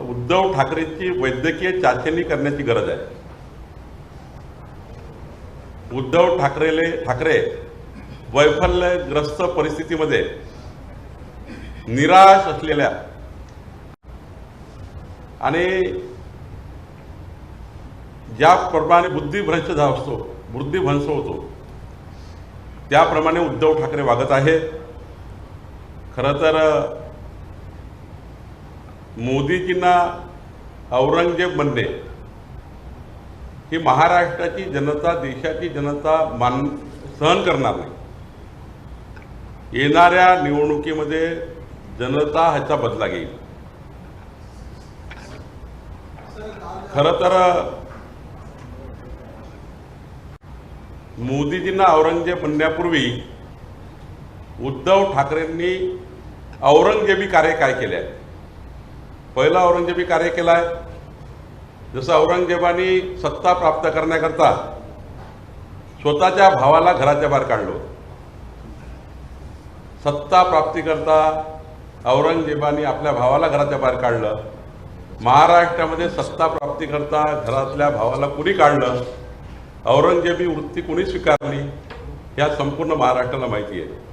उद्धव ठाकरेंची वैद्यकीय चाचणी करण्याची गरज आहे. उद्धव ठाकरेले ठाकरे वैफल्यग्रस्त परिस्थितीमध्ये निराश असलेल्या आणि ज्याप्रमाणे बुद्धिभ्रंश असतो बुद्धिभ्रंश होतो त्याप्रमाणे उद्धव ठाकरे वागत आहे खरं तर मोदीजींना औरंगजेब बनणे ही महाराष्ट्राची जनता देशाची जनता मान सहन करणार नाही. येणाऱ्या निवडणुकीमध्ये जनता ह्याचा बदला घेईल. खरं तर मोदीजींना औरंगजेब बनण्यापूर्वी उद्धव ठाकरेंनी औरंगजेबी कार्य काय केले आहे पहिला औरंगजेबी कार्य केला आहे जसं औरंगजेबाने सत्ता प्राप्त करण्याकरता स्वतःच्या भावाला घराच्या बाहेर काढलो. सत्ता प्राप्तीकरता औरंगजेबाने आपल्या भावाला घराच्या बाहेर काढलं. महाराष्ट्रामध्ये सत्ता प्राप्तीकरता घरातल्या भावाला कुणी काढलं? औरंगजेबी वृत्ती कुणी स्वीकारली? या संपूर्ण महाराष्ट्राला माहिती आहे.